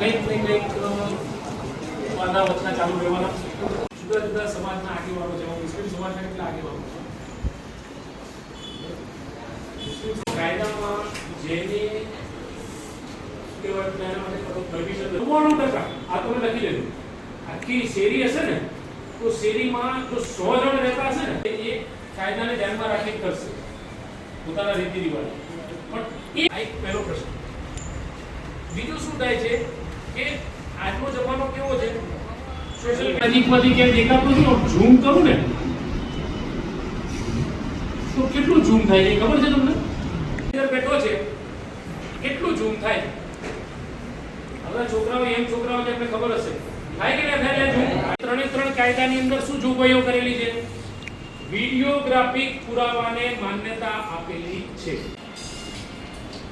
કંઈક ને કંઈક વાદા વચના ચાલુ રહેવાના. જુદા જુદા સમાજના આગેવાનો છે મુસ્લિમ સમાજના કેટલા આગેવાનો કાયદામાં જેને આખી શેરી હશે ને, તો શેરીમાં સો જણ રહેતા હશે ને એ કાયદાને ધ્યાનમાં રાખી કરશે. પોતાના રીતિ રિવાજ. પણ એ એક પહેલો પ્રશ્ન. બીજું શું થાય છે? કે આજનો જમાનો કેવો છે? સોશિયલ નજીકમાંથી ક્યાંય દેખાતું નથી ઝૂમ કરું ને? તો કેટલું ઝૂમ થાય છે? ખબર છે તમને? બેઠો છે. કેટલું ઝૂમ થાય? હવે છોકરાઓ એમ છોકરાઓ છે એમને ખબર હશે. થાય કે ના થાય ઝૂમ ત્રણે ત્રણ કાયદાની અંદર શું જોગવાઈઓ કરેલી છે? વિડિયોગ્રાફિક પુરાવાને માન્યતા આપેલી છે.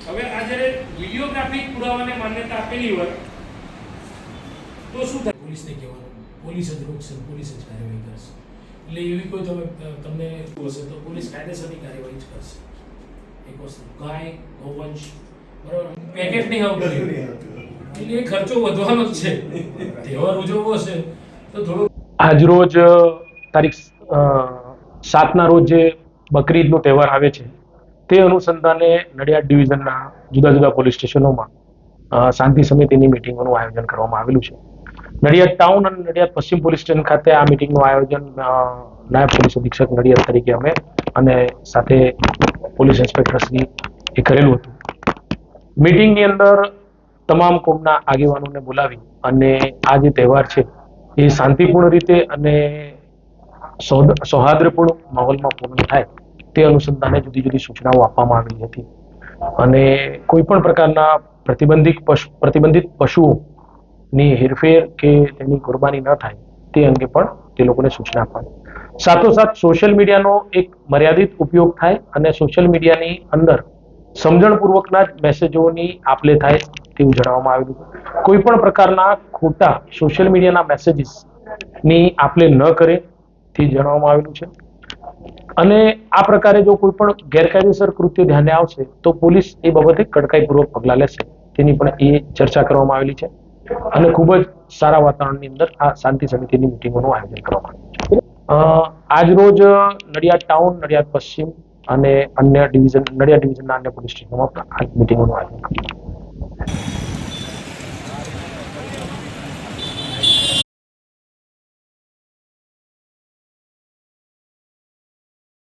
હવે આ જ્યારે વિડિયોગ્રાફિક પુરાવાને માન્યતા આપેલી હોય તો શું થાય? પોલીસને કહેવાનું. પોલીસ જ રોકશે પોલીસ જ કાર્યવાહી કરશે. એટલે એવી કોઈ તમે તમને હશે તો પોલીસ કાયદેસરની કાર્યવાહી જ કરશે. એક વસ્તુ ગાય ગૌવંશ બરાબર? પેકેટ નહીં આવતું. એટલે એ ખર્ચો વધવાનો જ છે. તહેવાર ઉજવવો છે તો થોડો આજરોજ તારીખ સાતના રોજ જે બકરીદનો તહેવાર આવે છે તે અનુસંધાને નડિયાદ ડિવિઝનના જુદા જુદા પોલીસ સ્ટેશનોમાં શાંતિ સમિતિની મિટિંગોનું આયોજન કરવામાં આવેલું છે. નડિયાદ ટાઉન અને નડિયાદ પશ્ચિમ પોલીસ સ્ટેશન ખાતે આ મિટિંગનું આયોજન નાયબ પોલીસ અધિક્ષક નડિયાદ તરીકે અમે અને સાથે પોલીસ ઇન્સ્પેક્ટર શ્રી એ કરેલું હતું. મિટિંગની અંદર તમામ કોમના આગેવાનોને બોલાવી અને આ જે તહેવાર છે એ શાંતિપૂર્ણ રીતે અને સૌહાર્દપૂર્ણ માહોલમાં પૂર્ણ થાય તે અનુસંધાને જુદી જુદી સૂચનાઓ આપવામાં આવી હતી. અને કોઈ પણ પ્રકારના પ્રતિબંધિત પશુ, પ્રતિબંધિત પશુઓની હેરફેર કે તેની કુરબાની ન થાય, તે અંગે પણ તે લોકોને સૂચના આપવાની સાથોસાથ સોશિયલ મીડિયાનો એક મર્યાદિત ઉપયોગ થાય અને સોશિયલ મીડિયાની અંદર સમજણપૂર્વકના જ મેસેજોની આપલે થાય તેવું જણાવવામાં આવેલું કોઈ પણ પ્રકારના ખોટા સોશિયલ મીડિયાના મેસેજીસની આપલે ન કરે તે જણાવવામાં આવેલું છે. અને આ પ્રકારે જો કોઈ પણ ગેરકાયદેસર કૃત્ય ધ્યાને આવશે, તો પોલીસ એ બાબતે કડકાઈપૂર્વક પગલાં લેશે. તેની પણ એ ચર્ચા કરવામાં આવેલી છે. અને ખૂબ જ સારા વાતાવરણની અંદર આ શાંતિ સમિતિની મિટિંગોનું આયોજન કરવામાં આવ્યું છે. આજ રોજ નડિયાદ ટાઉન નડિયાદ પશ્ચિમ અને અન્ય ડિવિઝન નડિયાદ ડિવિઝનના અન્ય પોલીસ સ્ટેશનોમાં આ મિટિંગોનું આયોજન કર્યું